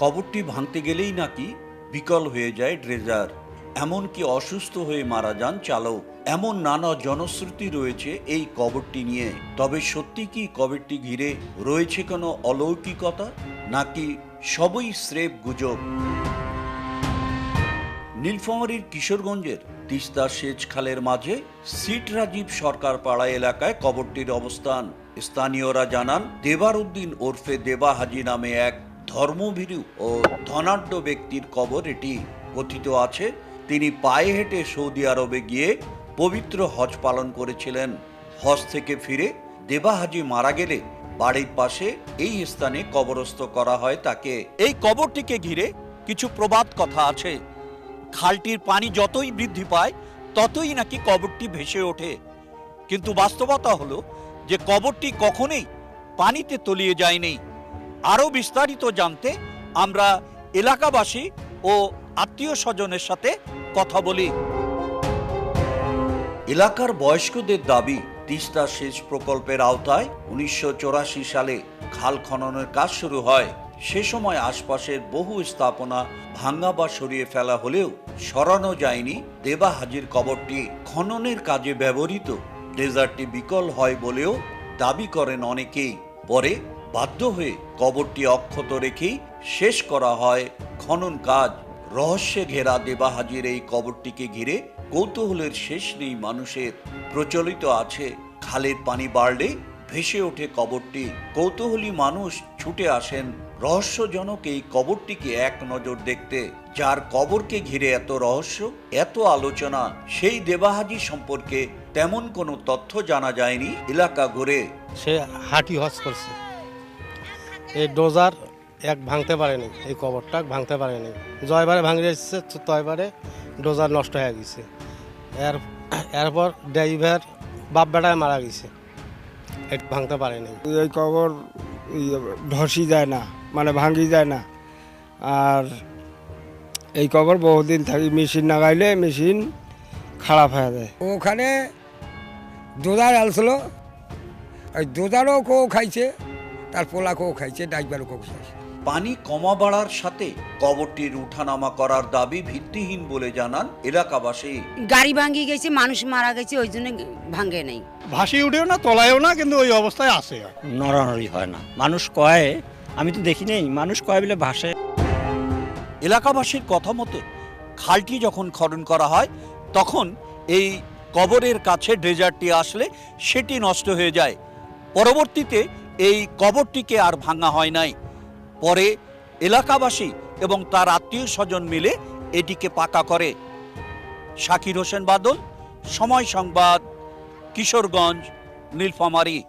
কবরটি ভাঙতে গেলেই নাকি বিকল হয়ে যায় ড্রেজার। এমনকি অসুস্থ হয়ে মারা যান চালক। এমন নানা জনশ্রুতি রয়েছে এই কবরটি নিয়ে। তবে সত্যি কি কবরটি ঘিরে রয়েছে কোনো অলৌকিকতা? নাকি সবই স্রেফ গুজব? নীলফামারীর কিশোরগঞ্জের তিস্তা সেচ খালের মাঝে সিট রাজীব সরকার পাড়া এলাকায় কবরটির অবস্থান। স্থানীয়রা জানান দেবার উদ্দিন ওরফে দেবা হাজি নামে এক ধর্মভীরু ও ধনাঢ্য ব্যক্তির কবর এটি কথিত আছে। তিনি পায়ে হেঁটে সৌদি আরবে গিয়ে পবিত্র হজ পালন করেছিলেন। হজ থেকে ফিরে দেবাহাজি মারা গেলে বাড়ির পাশে এই স্থানে কবরস্থ করা হয় তাকে। এই কবরটিকে ঘিরে কিছু প্রবাদ কথা আছে। খালটির পানি যতই বৃদ্ধি পায়, ততই নাকি কবরটি ভেসে ওঠে। কিন্তু বাস্তবতা হলো যে কবরটি কখনোই পানিতে তলিয়ে যায়নি। আরও বিস্তারিত জানতে আমরা এলাকাবাসী ও আত্মীয় স্বজনের সাথে কথা বলি। এলাকার বয়স্কদের দাবি, তিস্তা সেচ প্রকল্পের আওতায় উনিশশো চুরাশি সালে খাল খননের কাজ শুরু হয়। সে সময় আশপাশের বহু স্থাপনা ভাঙ্গা বা সরিয়ে ফেলা হলেও সরানো যায়নি। দেবা হাজির কবরটি খননের কাজে ব্যবহৃত। ডেজার্টটি বিকল হয় বলেও দাবি করেন অনেকেই। পরে বাধ্য হয়ে কবরটি অক্ষত রেখেই শেষ করা হয় খনন কাজ। রহস্যে ঘেরা দেবাহাজির এই কবরটিকে ঘিরে কৌতূহলের শেষ নেই মানুষের। প্রচলিত আছে, খালের পানি বাড়লে ভেসে ওঠে কবরটি। কৌতূহলী মানুষ ছুটে আসেন। রহস্যজনক এই কবরটিকে এক নজর দেখতে। যার কবরকে ঘিরে এত রহস্য, এত আলোচনা, সেই দেবাহাজি সম্পর্কে তেমন কোনো তথ্য জানা যায়নি এলাকা ঘুরে। সে হাঁটি হজ করছে। এই ডোজার এক ভাঙতে পারেনি এই কবরটা ভাঙতে পারেনি। জয়বারে ভাঙে এসেছে তয়বারে ডোজার নষ্ট হয়ে গেছে। এর এরপর ড্রাইভার বাপ বেটায় মারা গেছে এটা ভাঙতে পারেনি। এই কবর ইয়ে ধসি যায় না মানে ভাঙি যায় না। আর এই কবর বহুদিন থাকি মেশিন লাগাইলে মেশিন খারাপ হয়ে যায়। ওখানে দোদার আলছিল ওই দোদারও কেউ খাইছে। তার পোলাকেও খাইছে ডাইবারও কেউ খাইছে পানি কমা বাড়ার সাথে কবরটির উঠানামা করার দাবি ভিত্তিহীন বলে জানান এলাকাবাসী। গাড়ি ভাঙ্গি গেছে মানুষ মারা গেছে ওই জন্য ভাঙ্গে নেই। ভাসি উঠেও না তলায়ও না কিন্তু ওই অবস্থায় আছে। নড়ানড়ি হয় না। মানুষ কয়ে আমি তো দেখি নেই মানুষ কয় বলে ভাসে। এলাকাবাসীর কথা মতো খালটি যখন খনন করা হয় তখন এই কবরের কাছে ড্রেজারটি আসলে সেটি নষ্ট হয়ে যায়। পরবর্তীতে এই কবরটিকে আর ভাঙা হয় নাই। পরে এলাকাবাসী এবং তার আত্মীয় স্বজন মিলে এটিকে পাকা করে। শাকির হোসেন বাদল, সময় সংবাদ, কিশোরগঞ্জ, নীলফামারী।